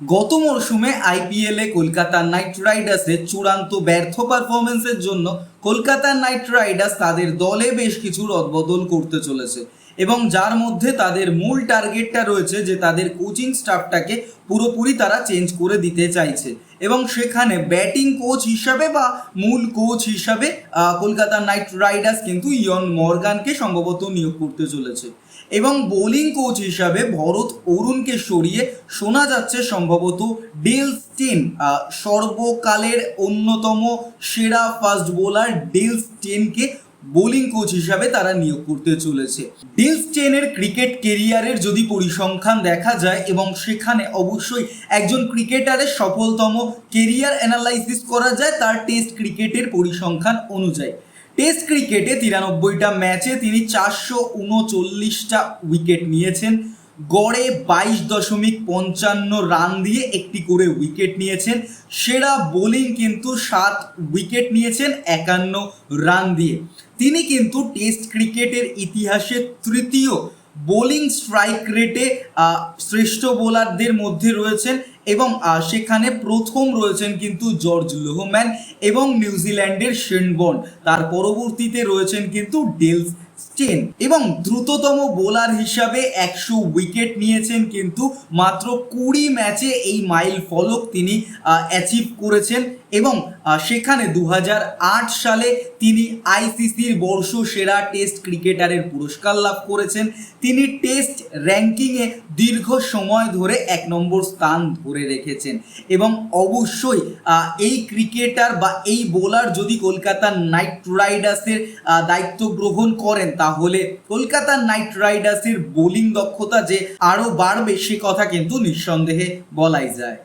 গত মরশুমে আইপিএলে কলকাতা নাইট রাইডার্সের চূড়ান্ত ব্যর্থ পারফরমেন্সের জন্য কলকাতা নাইট রাইডার্স তাদের দলে বেশ কিছু রদবদল করতে চলেছে। এবং যার মধ্যে তাদের মূল টার্গেটটা রয়েছে যে তাদের কোচিং স্টাফটাকে পুরোপুরি তারা চেঞ্জ করে দিতে চাইছে। এবং সেখানে ব্যাটিং কোচ হিসাবে বা মূল কোচ হিসাবে কলকাতা নাইট রাইডার্স কিন্তু ইয়ন মর্গানকে সম্ভবত নিয়োগ করতে চলেছে। এবং বোলিং কোচ হিসাবে ভরত অরুণকে সরিয়ে শোনা যাচ্ছে সম্ভবত ডেল স্টেন সর্বকালের অন্যতম সেরা ফাস্ট বোলার ডেল স্টেনকে বোলিং কোচ হিসাবে তারা নিয়োগ করতে চলেছে। ডিলস চেনের ক্রিকেট কেরিয়ারের যদি পরিসংখ্যান দেখা যায় এবং সেখানে অবশ্যই একজন ক্রিকেটারের সফলতম কেরিয়ার অ্যানালাইসিস করা যায়, তার টেস্ট ক্রিকেটের পরিসংখ্যান অনুযায়ী। টেস্ট ক্রিকেটে তিরানব্বইটা ম্যাচে তিনি চারশো উনচল্লিশটা উইকেট নিয়েছেন। গড়ে বাইশ দশমিক পঞ্চান্ন রান দিয়ে একটি করে উইকেট নিয়েছেন। সেরা বোলিং কিন্তু সাত উইকেট নিয়েছেন, একান্ন রান দিয়ে। তিনি কিন্তু টেস্ট ক্রিকেটের ইতিহাসে তৃতীয় বোলিং স্ট্রাইক রেটে শ্রেষ্ঠ বোলারদের মধ্যে রয়েছেন এবং সেখানে প্রথম রয়েছেন কিন্তু জর্জ লোহম্যান এবং নিউজিল্যান্ডের শেনবন তার পরবর্তীতে রয়েছেন কিন্তু ডেলস স্টেন এবং দ্রুততম বোলার হিসাবে একশো উইকেট নিয়েছেন কিন্তু মাত্র কুড়ি ম্যাচে এই মাইল ফলক তিনি অ্যাচিভ করেছেন। এবং সেখানে দু হাজার আট সালে তিনি আইসিসির বর্ষ সেরা টেস্ট ক্রিকেটারের পুরস্কার লাভ করেছেন। তিনি টেস্ট র্যাঙ্কিংয়ে দীর্ঘ সময় ধরে এক নম্বর স্থান ধরে রেখেছেন। এবং অবশ্যই এই ক্রিকেটার বা এই বোলার যদি কলকাতা নাইট রাইডার্সের দায়িত্ব গ্রহণ করেন তাহলে কলকাতা নাইট রাইডার্সের বোলিং দক্ষতা যে আরও বাড়বে সে কথা কিন্তু নিঃসন্দেহে বলাই যায়।